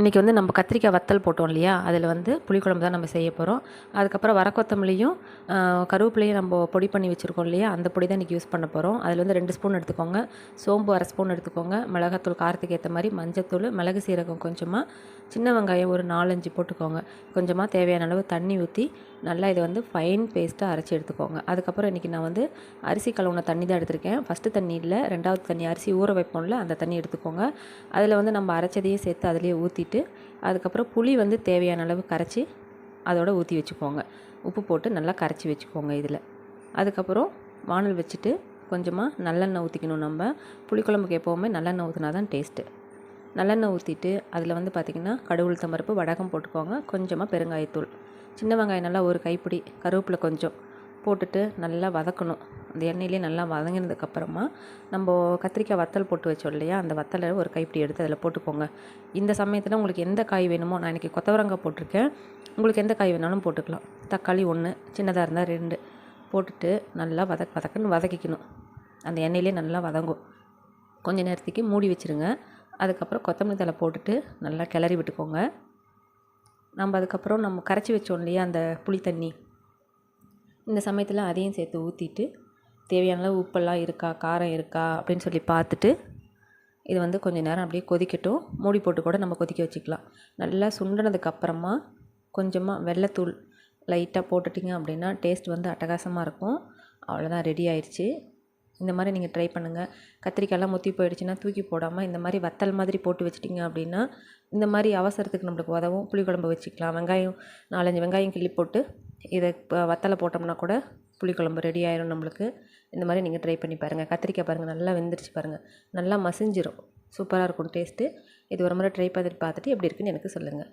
இன்றைக்கி வந்து நம்ம கத்திரிக்காய் வத்தல் போட்டோம் இல்லையா? அதில் வந்து புளிக்குழம்பு தான் நம்ம செய்ய போகிறோம் அதுக்கப்புறம் வரக்கொத்தமல்லியும் கருவேப்பிலையும் நம்ம பொடி பண்ணி வச்சுருக்கோம் இல்லையா? அந்த பொடி தான் இன்றைக்கி யூஸ் பண்ண போகிறோம் அதில் வந்து ரெண்டு ஸ்பூன் எடுத்துக்கோங்க. சோம்பு அரை ஸ்பூன் எடுத்துக்கோங்க. மிளகாத்தூள் காரத்துக்கு ஏற்ற மாதிரி மஞ்சத்தூள் மிளகு சீரகம் கொஞ்சமாக சின்ன வெங்காயம் ஒரு நாலஞ்சு போட்டுக்கோங்க. கொஞ்சமாக தேவையான அளவு தண்ணி ஊற்றி நல்லா இதை வந்து ஃபைன் பேஸ்ட்டாக அரைச்சி எடுத்துக்கோங்க. அதுக்கப்புறம் இன்றைக்கி நான் வந்து அரிசி கழுவுன தண்ணி தான் எடுத்திருக்கேன். ஃபஸ்ட்டு தண்ணி இல்லை ரெண்டாவது தண்ணி அரிசி ஊற வைப்போம்ல அந்த தண்ணி எடுத்துக்கோங்க. அதில் வந்து நம்ம அரைச்சதையும் சேர்த்து அதிலே ஊற்றிட்டு அதுக்கப்புறம் புளி வந்து தேவையான அளவு கரைச்சி அதோட ஊற்றி வச்சுக்கோங்க. உப்பு போட்டு நல்லா கரைச்சி வச்சுக்கோங்க இதில். அதுக்கப்புறம் வானல் வச்சுட்டு கொஞ்சமாக நல்லெண்ணெய் ஊற்றிக்கணும் நம்ம. புளிக்குழம்புக்கு எப்போவுமே நல்லெண்ணெய் ஊற்றினா தான் டேஸ்ட்டு நல்லெண்ணெய் ஊற்றிட்டு அதில் வந்து பார்த்திங்கன்னா கடவுள் தம்பருப்பு வடகம் போட்டுக்கோங்க. கொஞ்சமாக பெருங்காயத்தூள். சின்ன வெங்காயம் நல்லா ஒரு கைப்பிடி கருவேப்பிலை கொஞ்சம் போட்டுட்டு நல்லா வதக்கணும். அந்த எண்ணெயிலே நல்லா வதங்கினதுக்கப்புறமா நம்ம கத்திரிக்காய் வத்தல் போட்டு வச்சோம் இல்லையா? அந்த வத்தலை ஒரு கைப்பிடி எடுத்து அதில் போட்டுக்கோங்க. இந்த சமயத்தில் உங்களுக்கு எந்த காய் வேணுமோ நான் இன்றைக்கி கொத்தவரங்காய் போட்டிருக்கேன். உங்களுக்கு எந்த காய் வேணாலும் போட்டுக்கலாம். தக்காளி ஒன்று சின்னதாக இருந்தால் ரெண்டு போட்டுட்டு நல்லா வதக் வதக்குன்னு வதக்கிக்கணும். அந்த எண்ணெயிலே நல்லா வதங்கும். கொஞ்ச நேரத்துக்கு மூடி வச்சுருங்க. அதுக்கப்புறம் கொத்தமல்லி தழை போட்டுட்டு நல்லா கிளறி விட்டுக்கோங்க. நம்ம அதுக்கப்புறம் நம்ம கரைச்சி வச்சோம் இல்லையா அந்த புளி தண்ணி? இந்த சமயத்தில் அதையும் சேர்த்து ஊற்றிட்டு தேவையான அளவு உப்பெல்லாம் இருக்கா காரம் இருக்கா அப்படின்னு சொல்லி பார்த்துட்டு இது வந்து கொஞ்சம் நேரம் அப்படியே கொதிக்கட்டும். மூடி போட்டு கூட நம்ம கொதிக்க வச்சுக்கலாம். நல்லா சுண்டினதுக்கப்புறமா கொஞ்சமாக வெள்ளைத்தூள் லைட்டாக போட்டுட்டிங்க அப்படின்னா டேஸ்ட் வந்து அட்டகாசமாக இருக்கும். அவ்வளோதான் ரெடி ஆயிடுச்சு. இந்த மாதிரி நீங்கள் ட்ரை பண்ணுங்கள் கத்திரிக்காயெல்லாம் முத்தி போயிடுச்சுன்னா தூக்கி போடாமல் இந்த மாதிரி வத்தல் மாதிரி போட்டு வச்சிட்டிங்க அப்படின்னா இந்த மாதிரி அவசரத்துக்கு நம்மளுக்கு உதவும். புளிக்குழம்பு வச்சுக்கலாம். வெங்காயம் நாலஞ்சு வெங்காயம் கிள்ளி போட்டு இதை இப்போ வத்தலை போட்டோம்னா கூட புளிக்குழம்பு ரெடி ஆயிரும் நம்மளுக்கு. இந்த மாதிரி நீங்கள் ட்ரை பண்ணி பாருங்கள் கத்திரிக்காய் பாருங்கள் நல்லா வெந்துருச்சு பாருங்கள் நல்லா மசிஞ்சிரும். சூப்பராக இருக்கும் டேஸ்ட்டு இது ஒரு முறை ட்ரை பண்ணிட்டு பார்த்துட்டு எப்படி இருக்குன்னு எனக்கு சொல்லுங்கள்